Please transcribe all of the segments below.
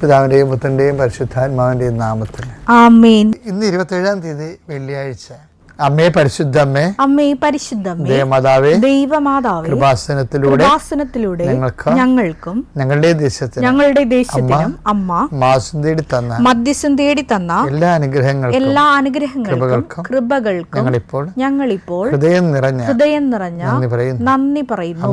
പിതാവിന്റെയും പുത്രന്റെയും പരിശുദ്ധാത്മാവിന്റെയും നാമത്തിൽ. ആമേൻ. ഇന്ന് ഇരുപത്തേഴാം തീയതി വെള്ളിയാഴ്ച. അമ്മേ പരിശുദ്ധ അമ്മേ അമ്മേ പരിശുദ്ധ ദേവമാതാവേ ദൈവമാതാവേ കൃപാസനത്തിലൂടെ കൃപാസനത്തിലൂടെ ഞങ്ങൾക്ക് ഞങ്ങൾക്കും ഞങ്ങളുടെ ദേശത്തിന് ഞങ്ങളുടെ ദേശത്തിനും അമ്മ മാസം തേടി തന്ന മധ്യസ്ഥം തേടി തന്ന എല്ലാ അനുഗ്രഹങ്ങൾക്കും എല്ലാ അനുഗ്രഹങ്ങൾക്കും കൃപകൾക്കും ഞങ്ങളിപ്പോൾ ഞങ്ങളിപ്പോൾ ഹൃദയം നിറഞ്ഞ ഹൃദയം നിറഞ്ഞ നന്ദി പറയുന്നു. നന്ദി പറയുന്നു.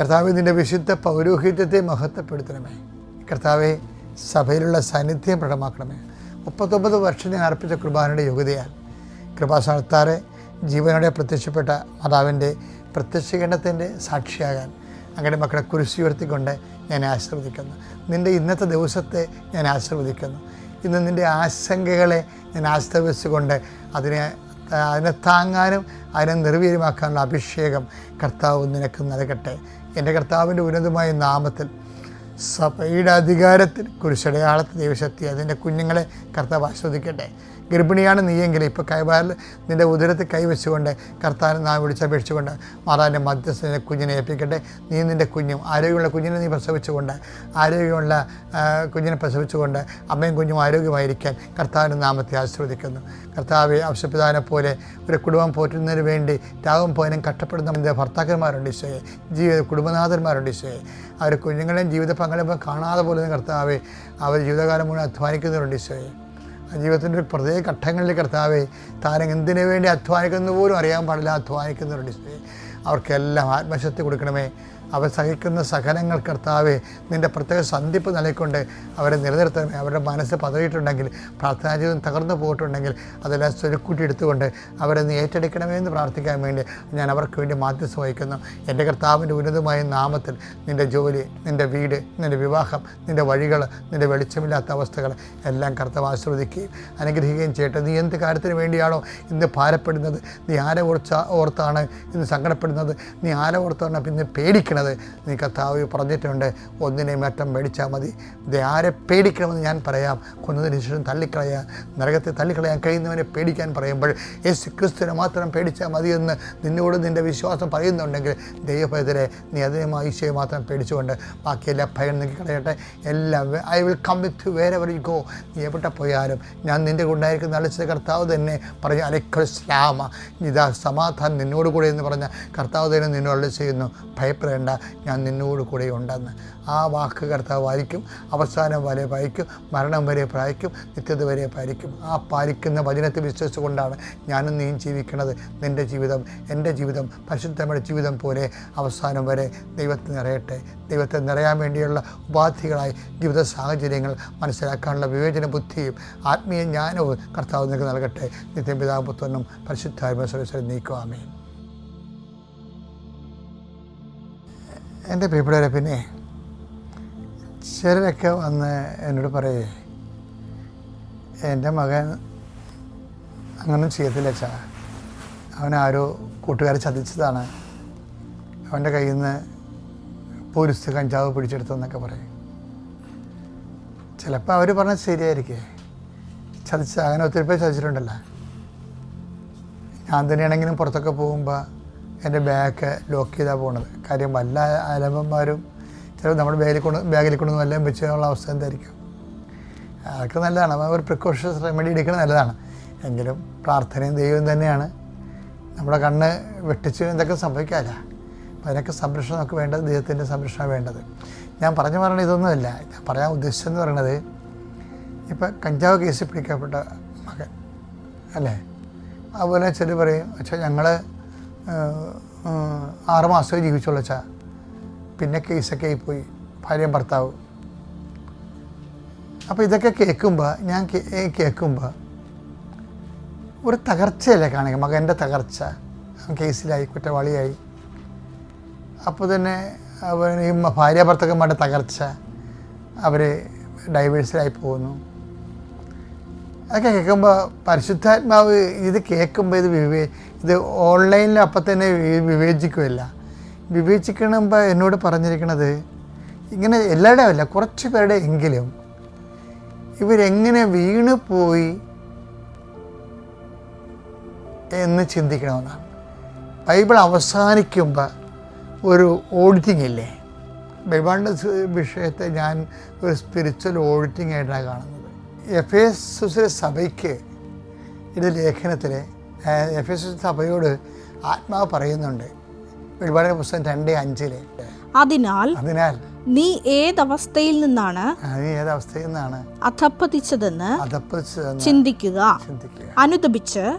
കർത്താവിന്റെ വിശുദ്ധ പൗരോഹിത്യത്തെ മഹത്വപ്പെടുത്തണമേ. കർത്താവെ സഭയിലുള്ള സാന്നിധ്യം പ്രകടമാക്കണമേ. മുപ്പത്തൊമ്പത് വർഷം ഞാൻ അർപ്പിച്ച കുർബാനയുടെ യോഗ്യതയാൽ കൃപാസ്ഥാനത്താറെ ജീവനോടെ പ്രത്യക്ഷപ്പെട്ട മാതാവിന്റെ പ്രത്യക്ഷീകരണത്തിന്റെ സാക്ഷിയാകാൻ അങ്ങനെ മക്കളെ കുരിശി ഉയർത്തിക്കൊണ്ട് ഞാൻ ആശീർവദിക്കുന്നു. നിന്റെ ഇന്നത്തെ ദിവസത്തെ ഞാൻ ആശീർവദിക്കുന്നു. ഇന്ന് നിന്റെ ആശങ്കകളെ ഞാൻ ആശ്രയിച്ചുകൊണ്ട് അതിനെ അതിനെ താങ്ങാനും അതിനെ നിർവീര്യമാക്കാനുള്ള അഭിഷേകം കർത്താവ് നിനക്ക് നൽകട്ടെ. എന്റെ കർത്താവിന്റെ ഉന്നതമായ നാമത്തിൽ സഭയുടെ അധികാരത്തിൽ കുരിശടയാളത്തെ ദൈവശക്തി അതിന്റെ കുഞ്ഞുങ്ങളെ കർത്താവ് ആസ്വദിക്കട്ടെ ഗർഭിണിയാണ് നീയെങ്കിൽ ഇപ്പോൾ കൈവാരിൽ നിന്റെ ഉദരത്തിൽ കൈവച്ചുകൊണ്ട് കർത്താൻ നാം വിളിച്ചപേക്ഷിച്ചുകൊണ്ട് മാതാവിന്റെ മധ്യസ്ഥനെ കുഞ്ഞിനെ ഏൽപ്പിക്കട്ടെ. നീ നിന്റെ കുഞ്ഞും ആരോഗ്യമുള്ള കുഞ്ഞിനെ നീ പ്രസവിച്ചുകൊണ്ട് ആരോഗ്യമുള്ള കുഞ്ഞിനെ പ്രസവിച്ചുകൊണ്ട് അമ്മയും കുഞ്ഞും ആരോഗ്യമായിരിക്കാൻ കർത്താവിന്റെ നാമത്തെ ആശ്രവദിക്കുന്നു കർത്താവ് ആവശ്യപിതാവിനെ പോലെ ഒരു കുടുംബം പോറ്റുന്നതിന് വേണ്ടി രാവും പോയനും കഷ്ടപ്പെടുന്ന ഭർത്താക്കന്മാരുണ്ട് ഈശോയെ. ജീവിത കുടുംബനാഥന്മാരുണ്ട് ഈശോയെ. അവർ കുഞ്ഞുങ്ങളെയും ജീവിത പങ്കാളിപ്പം കാണാതെ പോലും കർത്താവ് അവർ ജീവിതകാലം മുഴുവൻ അധ്വാനിക്കുന്നവരുണ്ട് ഈശോയെ. ജീവിതത്തിന്റെ ഒരു പ്രത്യേക ഘട്ടങ്ങളിൽ കർത്താവെ താരം എന്തിനു വേണ്ടി അധ്വാനിക്കുന്നു പോലും അറിയാൻ പാടില്ല അധ്വാനിക്കുന്നവരുണ്ട് ഈശോയെ. അവർക്കെല്ലാം ആത്മശക്തി കൊടുക്കണമേ. അവർ സഹിക്കുന്ന സഹനങ്ങൾ കർത്താവെ നിന്റെ പ്രത്യേക സന്ധിപ്പ് നിലയ്ക്കൊണ്ട് അവരെ നിലനിർത്തണമേ. അവരുടെ മനസ്സ് പതറിയിട്ടുണ്ടെങ്കിൽ പ്രാർത്ഥനാ ജീവിതം തകർന്നു പോയിട്ടുണ്ടെങ്കിൽ അതെല്ലാം സ്വരുക്കൂട്ടി എടുത്തുകൊണ്ട് അവരെ നീ ഏറ്റെടുക്കണമേ എന്ന് പ്രാർത്ഥിക്കാൻ വേണ്ടി ഞാൻ അവർക്ക് വേണ്ടി മാധ്യസ്ഥ വഹിക്കുന്നു. എന്റെ കർത്താവിന്റെ ഉന്നതമായ നാമത്തിൽ നിന്റെ ജോലി നിന്റെ വീട് നിന്റെ വിവാഹം നിന്റെ വഴികൾ നിന്റെ വെളിച്ചമില്ലാത്ത അവസ്ഥകൾ എല്ലാം കർത്താവ് ആസ്വദിക്കുകയും അനുഗ്രഹിക്കുകയും ചെയ്യട്ടെ. നീ എന്ത് കാര്യത്തിന് വേണ്ടിയാണോ ഇന്ന് ഭാരപ്പെടുന്നത്? നീ ആരെ ഓർച്ച ഓർത്താണ് ഇന്ന് സങ്കടപ്പെടുന്നത്? നീ ആരെ ഓർത്താണ് പിന്നെ പേടിക്കണത്? നീ കർത്താവ് പറഞ്ഞിട്ടുണ്ട് ഒന്നിനെ മറ്റം മേടിച്ചാൽ മതി. ഇത് ആരെ പേടിക്കണമെന്ന് ഞാൻ പറയാം. കൊന്നതിന് ശേഷം തള്ളിക്കളയാൻ നരകത്തെ തള്ളിക്കളയാൻ കഴിയുന്നവനെ പേടിക്കാൻ പറയുമ്പോൾ യേശു ക്രിസ്തുവിനെ മാത്രം പേടിച്ചാൽ എന്ന് നിന്നോട് നിന്റെ വിശ്വാസം പറയുന്നുണ്ടെങ്കിൽ ദൈവഭയത്തിലെ നീ അതിനുമായി ഈശോയെ മാത്രം പേടിച്ചുകൊണ്ട് ബാക്കി ഭയം നീക്കി കളയട്ടെ. എല്ലാം ഐ വിൽ കം വിത്ത് വേറെ എവർ യു ഗോ നീ എവിടെ പോയാലും ഞാൻ നിന്റെ ഉണ്ടായിരിക്കുന്ന അളിച്ച കർത്താവ് തന്നെ പറഞ്ഞു അലക്കൽ സ്ലാമ. ഇതാ സമാധാനം നിന്നോട് കൂടെ എന്ന് പറഞ്ഞ കർത്താവ് തന്നെ നിന്നോട് ചെയ്യുന്നു. ഭയപ്പെടേണ്ട. ഞാൻ നിന്നോട് കൂടെ ഉണ്ടെന്ന്. ആ വാക്ക് കർത്താവ് പാലിക്കും അവസാനം വരെ പാലിക്കും മരണം വരെ പാലിക്കും നിത്യത വരെ പാലിക്കും. ആ പാലിക്കുന്ന വചനത്തെ വിശ്വസിച്ചുകൊണ്ടാണ് ഞാനും നീയും ജീവിക്കുന്നത്. നിന്റെ ജീവിതം എന്റെ ജീവിതം പരിശുദ്ധമായ ജീവിതം പോലെ അവസാനം വരെ ദൈവത്തെ നിറയട്ടെ. ദൈവത്തെ നിറയാൻ വേണ്ടിയുള്ള ഉപാധികളായി ജീവിത സാഹചര്യങ്ങൾ മനസ്സിലാക്കാനുള്ള വിവേചന ബുദ്ധിയും ആത്മീയ ജ്ഞാനവും കർത്താവ് നിങ്ങൾക്ക് നൽകട്ടെ. നിത്യം പിതാപുത്രനും പരിശുദ്ധാത്മ സർവീശ്വരൻ നീക്കുവാമേ എന്റെ പ്രിയപ്പെട്ടവരെ പിന്നെ ചിലരൊക്കെ വന്ന് എന്നോട് പറയേ എന്റെ മകൻ അങ്ങനെ ചെയ്യത്തില്ല ചാ അവൻ ആരോ കൂട്ടുകാരെ ചതിച്ചതാണ്. അവന്റെ കയ്യിൽ നിന്ന് പോലീസ് കഞ്ചാവ് പിടിച്ചെടുത്തെന്നൊക്കെ പറയും. ചിലപ്പോൾ അവർ പറഞ്ഞത് ശരിയായിരിക്കേ. ചതിച്ച അങ്ങനെ ഒത്തിരി പേര് ചതിച്ചിട്ടുണ്ടല്ലോ. ഞാൻ തന്നെയാണെങ്കിലും പുറത്തൊക്കെ പോകുമ്പോൾ എന്റെ ബാഗ് ലോക്ക് ചെയ്താണ് പോകുന്നത് കാര്യം വല്ല അലമ്പന്മാരും ചിലപ്പോൾ നമ്മുടെ ബാഗിൽ കൊണ്ട് ബാഗിൽ കൊണ്ടു വല്ലതും വെച്ചുള്ള അവസ്ഥ എന്തായിരിക്കും? അതൊക്കെ നല്ലതാണ്. ഒരു പ്രിക്കോഷൻസ് റെമഡി എടുക്കുന്നത് നല്ലതാണ്. എങ്കിലും പ്രാർത്ഥനയും ദൈവം തന്നെയാണ്. നമ്മുടെ കണ്ണ് വെട്ടിച്ച് എന്തൊക്കെ സംഭവിക്കാമല്ല അപ്പം അതിനൊക്കെ സംരക്ഷണം നമുക്ക് വേണ്ടത് ദൈവത്തിന്റെ സംരക്ഷണം വേണ്ടത്. ഞാൻ പറഞ്ഞു പറയണത് ഇതൊന്നുമല്ല. ഞാൻ പറയാൻ ഉദ്ദേശിച്ചെന്ന് പറയണത് ഇപ്പം കഞ്ചാവ് കേസിൽ പിടിക്കപ്പെട്ട മകൻ അല്ലേ? അതുപോലെ ചിലർ പറയും പക്ഷേ ഞങ്ങൾ ആറ് ജീവിച്ചുള്ള ചാ പിന്നെ കേസൊക്കെ ആയിപ്പോയി. ഭാര്യയും ഭർത്താവ്. അപ്പോൾ ഇതൊക്കെ കേൾക്കുമ്പോൾ ഞാൻ കേൾക്കുമ്പോൾ ഒരു തകർച്ചയല്ലേ കാണുക മകന്റെ തകർച്ച. കേസിലായി കുറ്റവാളിയായി. അപ്പോൾ തന്നെ അവൻ ഈ ഭാര്യ ഭർത്തക്കന്മാരുടെ തകർച്ച. അവർ ഡൈവേഴ്സിലായി പോകുന്നു. അതൊക്കെ കേൾക്കുമ്പോൾ പരിശുദ്ധാത്മാവ് ഇത് കേൾക്കുമ്പോൾ ഇത് വിവേ ഇത് ഓൺലൈനിൽ അപ്പം തന്നെ വിവേചിക്കുമല്ല വിവേചിക്കണമ്പോൾ എന്നോട് പറഞ്ഞിരിക്കണത് ഇങ്ങനെ എല്ലാവരുടെയും അല്ല കുറച്ച് പേരുടെ എങ്കിലും ഇവരെങ്ങനെ വീണ് പോയി എന്ന് ചിന്തിക്കണമെന്നാണ്. ബൈബിൾ അവസാനിക്കുമ്പോൾ ഒരു ഓഡിറ്റിംഗ് ഇല്ലേ? ബൈബിളിന്റെ വിഷയത്തെ ഞാൻ ഒരു സ്പിരിച്വൽ ഓഡിറ്റിംഗ് ആയിട്ടാണ് കാണുന്നത്. എഫ് എസ് സഭയ്ക്ക് ഇത് ലേഖനത്തിൽ എഫ് എസ് സഭയോട് ആത്മാവ് പറയുന്നുണ്ട്. വെളിപാടിന്റെ പുസ്തകം രണ്ട് അഞ്ചിൽ. അതിനാൽ അതിനാൽ നീ ഏതവസ്ഥയിൽ നിന്നാണ് നീ ഏതവസ്ഥയിൽ നിന്നാണ് അധപ്പതിച്ചതെന്ന് ചിന്തിക്കുക. അനുദപിച്ച്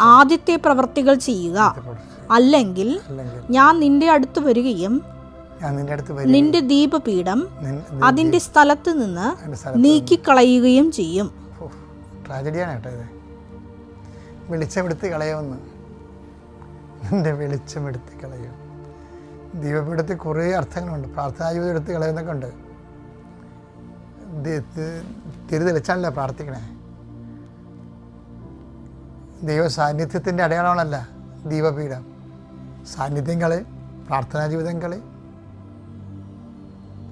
ആദ്യത്തെ പ്രവർത്തികൾ ചെയ്യുക. അല്ലെങ്കിൽ ഞാൻ നിന്റെ അടുത്ത് വരികയും ഞാൻ നിന്റെ അടുത്ത് വരും നിന്റെ ദീപപീഠം അതിന്റെ സ്ഥലത്ത് നിന്ന് നീക്കിക്കളയുകയും ചെയ്യും. ട്രാജഡിയാണ് കേട്ടോ ഇത്. വെളിച്ചമെടുത്ത് കളയുമെന്ന്. നിന്റെ വെളിച്ചമെടുത്ത് കളയും. ദീപപീഠത്തിൽ കുറേ അർത്ഥങ്ങളുണ്ട്. പ്രാർത്ഥനാ ജീവിതം എടുത്ത് കളയുന്നൊക്കെ ഉണ്ട്. തിരി തെളിച്ചാണല്ലോ പ്രാർത്ഥിക്കണേ. ദൈവ സാന്നിധ്യത്തിന്റെ അടയാളമാണല്ല ദീപപീഠം സാന്നിധ്യം കളയും പ്രാർത്ഥനാ ജീവിതം കളയും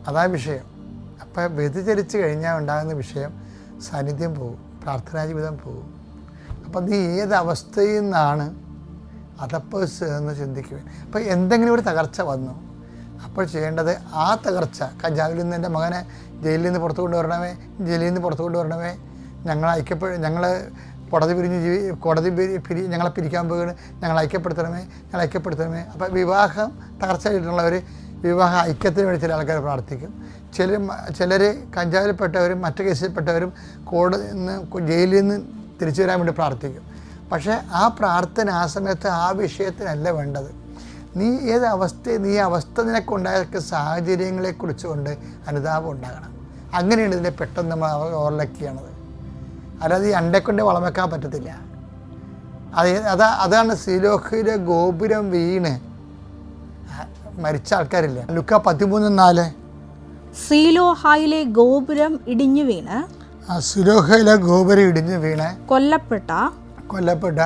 അതാ വിഷയം. അപ്പം വ്യതിചലിച്ച് കഴിഞ്ഞാൽ ഉണ്ടാകുന്ന വിഷയം സാന്നിധ്യം പോകും പ്രാർത്ഥനാ ജീവിതം പോകും. അപ്പം നീ ഏത് അവസ്ഥയിൽ നിന്നാണ് അതപ്പേഴ്സ് എന്ന് ചിന്തിക്കുക അപ്പം എന്തെങ്കിലും ഒരു തകർച്ച വന്നു. അപ്പോൾ ചെയ്യേണ്ടത് ആ തകർച്ച കഞ്ചാവിൽ നിന്ന് എന്റെ മകനെ ജയിലിൽ നിന്ന് പുറത്തു കൊണ്ടുവരണമേ ജയിലിൽ നിന്ന് പുറത്തു കൊണ്ടുവരണമേ ഞങ്ങൾ ഐക്യപ്പെ ഞങ്ങൾ കോടതി പിരിഞ്ഞ് ജീവി കോടതി പിരി- ഞങ്ങളെ പിരിക്കാൻ പോകുകയാണ് ഞങ്ങൾ ഐക്യപ്പെടുത്തണമേ ഞങ്ങൾ ഐക്യപ്പെടുത്തണമേ. അപ്പോൾ വിവാഹം തകർച്ച വിവാഹ ഐക്യത്തിന് വേണ്ടി ചില ആൾക്കാർ പ്രാർത്ഥിക്കും. ചില ചിലർ കഞ്ചാവിൽപ്പെട്ടവരും മറ്റു കേസിൽപ്പെട്ടവരും കോടതി നിന്ന് ജയിലിൽ നിന്ന് തിരിച്ചു വരാൻ വേണ്ടി പ്രാർത്ഥിക്കും. പക്ഷേ ആ പ്രാർത്ഥന ആ സമയത്ത് ആ വിഷയത്തിനല്ല വേണ്ടത്. നീ ഏത് അവസ്ഥ നീ അവസ്ഥ നിനക്കുണ്ടായ സാഹചര്യങ്ങളെ കുറിച്ചുകൊണ്ട് അനുതാപം ഉണ്ടാകണം. അങ്ങനെയാണ് ഇതിനെ പെട്ടെന്ന് നമ്മൾ ഓവർലക്ക് ചെയ്യണത്. അല്ലാതെ ഈ അണ്ടക്കൊണ്ട് വളം വെക്കാൻ പറ്റത്തില്ല. അത് അതാ അതാണ് സിലോഹിലെ ഗോപുരം വീണ് മരിച്ച ആൾക്കാരില്ല? ലുക്ക പതിമൂന്ന് നാല്. സീലോഹായിലെ ഗോപുരം ഇടിഞ്ഞു വീണ്. സിലോഹയിലെ ഗോപുരം ഇടിഞ്ഞു വീണ്. കൊല്ലപ്പെട്ട കൊല്ലപ്പെട്ട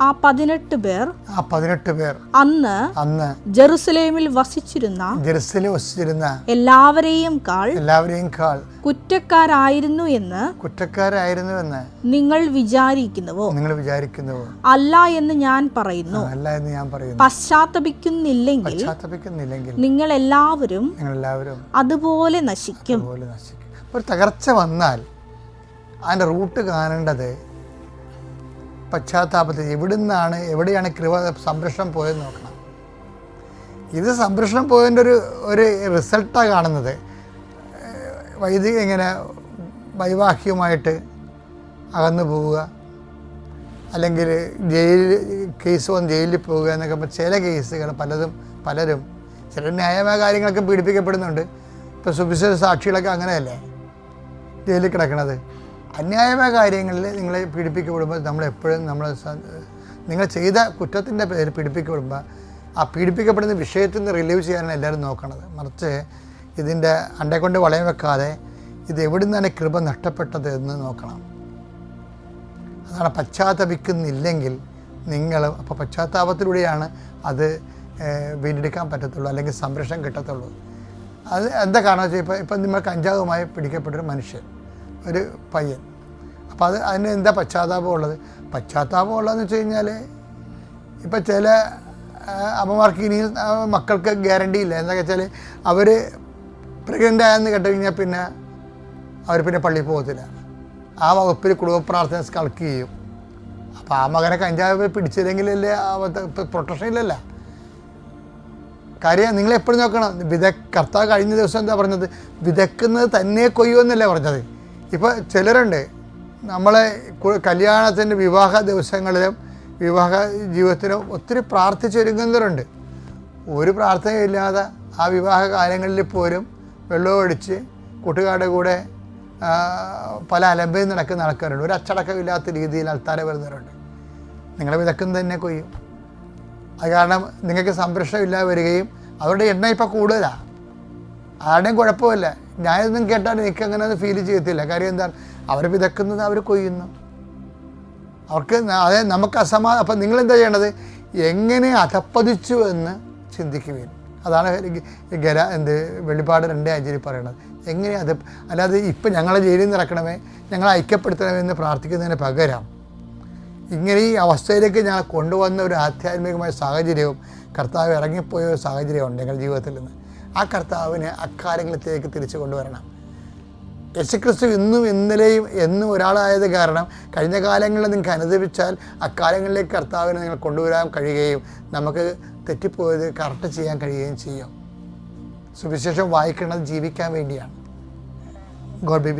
ആ പതിനെട്ട് പേർ ആ പതിനെട്ട് പേർ അന്ന് അന്ന് ജെറുസലേമിൽ വസിച്ചിരുന്ന ജെറുസലേം വസിച്ചിരുന്ന എല്ലാവരെയും കാൾ എല്ലാവരെയും കാൾ കുറ്റക്കാരായിരുന്നു എന്ന് കുറ്റക്കാരായിരുന്നു എന്ന് നിങ്ങൾ വിചാരിക്കുന്നുവോ? നിങ്ങൾ വിചാരിക്കുന്നുവോ? അല്ല എന്ന് ഞാൻ പറയുന്നു. അല്ല എന്ന് ഞാൻ പറയുന്നു. പശ്ചാത്തപിക്കുന്നില്ലെങ്കിൽ പശ്ചാത്തപിക്കുന്നില്ലെങ്കിൽ നിങ്ങൾ എല്ലാവരും നിങ്ങൾ എല്ലാവരും അതുപോലെ നശിക്കും. അതുപോലെ നശിക്കും. ഒരു തകർച്ച വന്നാൽ അതിന്റെ റൂട്ട് കാണേണ്ടത് പശ്ചാത്താപത്തിൽ എവിടുന്നാണ് എവിടെയാണ് കൃപ സംരക്ഷണം പോയെന്ന് നോക്കണം. ഇത് സംരക്ഷണം പോയതിന്റെ ഒരു ഒരു റിസൾട്ടാണ് കാണുന്നത്. വൈദിക ഇങ്ങനെ വൈവാഹികമായിട്ട് അകന്നു പോവുക അല്ലെങ്കിൽ ജയിലിൽ കേസ് വന്ന് ജയിലിൽ പോവുക എന്നൊക്കെ ചില കേസുകൾ പലതും പലരും ചില ന്യായമായ കാര്യങ്ങളൊക്കെ പീഡിപ്പിക്കപ്പെടുന്നുണ്ട്. ഇപ്പോൾ സുവിശേഷ സാക്ഷികളൊക്കെ അങ്ങനെയല്ലേ? ജയിലിൽ കിടക്കണത്. അന്യായമായ കാര്യങ്ങളിൽ നിങ്ങളെ പീഡിപ്പിക്കപ്പെടുമ്പോൾ നമ്മളെപ്പോഴും നമ്മൾ നിങ്ങൾ ചെയ്ത കുറ്റത്തിന്റെ പേര് പീഡിപ്പിക്കപ്പെടുമ്പോൾ ആ പീഡിപ്പിക്കപ്പെടുന്ന വിഷയത്തിൽ നിന്ന് റിലീവ് ചെയ്യാനാണ് എല്ലാവരും നോക്കണത്. മറിച്ച് ഇതിന്റെ അണ്ടക്കൊണ്ട് വളയം വെക്കാതെ ഇത് എവിടെ നിന്നാണ് കൃപ നഷ്ടപ്പെട്ടത് എന്ന് നോക്കണം. അതാണ് പശ്ചാത്തപിക്കുന്നില്ലെങ്കിൽ നിങ്ങൾ അപ്പോൾ പശ്ചാത്താപത്തിലൂടെയാണ് അത് വീണ്ടെടുക്കാൻ പറ്റത്തുള്ളൂ അല്ലെങ്കിൽ സംരക്ഷണം കിട്ടത്തുള്ളൂ. അത് എന്താ കാരണം വെച്ചാൽ ഇപ്പോൾ ഇപ്പം നിങ്ങൾ കഞ്ചാവുമായി പിടിക്കപ്പെട്ടൊരു മനുഷ്യൻ. ഒരു പയ്യൻ. അപ്പോൾ അത് അതിന് എന്താ പശ്ചാത്താപം ഉള്ളത്? പശ്ചാത്താപം ഉള്ളതെന്ന് വെച്ച് കഴിഞ്ഞാൽ ഇപ്പം ചില അമ്മമാർക്ക് ഇനി മക്കൾക്ക് ഗ്യാരണ്ടി ഇല്ല. എന്താ വെച്ചാൽ അവർ പ്രഗ്നന്റ് ആയെന്ന് കേട്ട് കഴിഞ്ഞാൽ പിന്നെ അവർ പിന്നെ പള്ളിയിൽ പോകത്തില്ല. ആ വകുപ്പിൽ കുടുംബ പ്രാർത്ഥന കളക്ട് ചെയ്യും. അപ്പോൾ ആ മകനെ കഞ്ചാവ് പിടിച്ചില്ലെങ്കിലല്ലേ പ്രൊട്ടക്ഷൻ ഇല്ലല്ല. കാര്യം നിങ്ങൾ എപ്പോഴും നോക്കണം വിദ കർത്താവ് കഴിഞ്ഞ ദിവസം എന്താ പറഞ്ഞത്? വിതക്കുന്നത് തന്നെ കൊയ്യുമെന്നല്ലേ പറഞ്ഞത്. ഇപ്പോൾ ചിലരുണ്ട് നമ്മളെ കല്യാണത്തിന്റെ വിവാഹ ദിവസങ്ങളിലും വിവാഹ ജീവിതത്തിലും ഒത്തിരി പ്രാർത്ഥിച്ചൊരുങ്ങുന്നവരുണ്ട് ഒരു പ്രാർത്ഥനയില്ലാതെ ആ വിവാഹ കാലങ്ങളിൽ പോലും വെള്ളമൊഴിച്ച് കൂട്ടുകാരുടെ കൂടെ പല അലമ്പയും നടക്കുന്ന ആൾക്കാരുണ്ട്. ഒരു അച്ചടക്കമില്ലാത്ത രീതിയിൽ ആൾക്കാരെ വരുന്നവരുണ്ട്. നിങ്ങളെ വിതക്കുന്ന തന്നെ കൊയ്യും. അത് കാരണം നിങ്ങൾക്ക് സംരക്ഷണം ഇല്ലാതെ വരികയും അവരുടെ എണ്ണ ഇപ്പോൾ കൂടുതലാണ് ആരുടെയും കുഴപ്പമില്ല. ഞാനിതൊന്നും കേട്ടാൽ എനിക്ക് അങ്ങനെ അത് ഫീൽ ചെയ്യത്തില്ല. കാര്യം എന്താണ്? അവർ വിതക്കുന്നത് അവർ കൊയ്യുന്നു. അവർക്ക് അതെ അതായത് നമുക്ക് അസമാ അപ്പം നിങ്ങളെന്താ ചെയ്യണത് എങ്ങനെ അധപ്പതിച്ചു എന്ന് ചിന്തിക്കുകയും അതാണ് ഗര എന്ത് വെളിപ്പാട് രണ്ടേ അഞ്ചിൽ പറയണത്. എങ്ങനെ അത് അല്ലാതെ ഇപ്പം ഞങ്ങളെ ജയിലിൽ നിന്ന് ഇറക്കണമേ ഞങ്ങളെ ഐക്യപ്പെടുത്തണമേ എന്ന് പ്രാർത്ഥിക്കുന്നതിന് പകരം ഇങ്ങനെ ഈ അവസ്ഥയിലേക്ക് ഞങ്ങൾ കൊണ്ടുവന്ന ഒരു ആധ്യാത്മികമായ സാഹചര്യവും കർത്താവ് ഇറങ്ങിപ്പോയ ഒരു സാഹചര്യമുണ്ട് ഞങ്ങളുടെ ജീവിതത്തിൽ നിന്ന്. ആ കർത്താവിനെ അക്കാര്യങ്ങളിലേക്ക് തിരിച്ചു കൊണ്ടുവരണം. യേശുക്രിസ്തു ഇന്നും ഇന്നലെയും എന്നും ഒരാളായത് കാരണം കഴിഞ്ഞ കാലങ്ങളിൽ നിങ്ങൾക്ക് അനുദപിച്ചാൽ അക്കാലങ്ങളിലേക്ക് കർത്താവിനെ നിങ്ങൾ കൊണ്ടുവരാൻ കഴിയുകയും നമുക്ക് തെറ്റിപ്പോയത് കറക്റ്റ് ചെയ്യാൻ കഴിയുകയും ചെയ്യും. സുവിശേഷം വായിക്കുന്നത് ജീവിക്കാൻ വേണ്ടിയാണ്. God B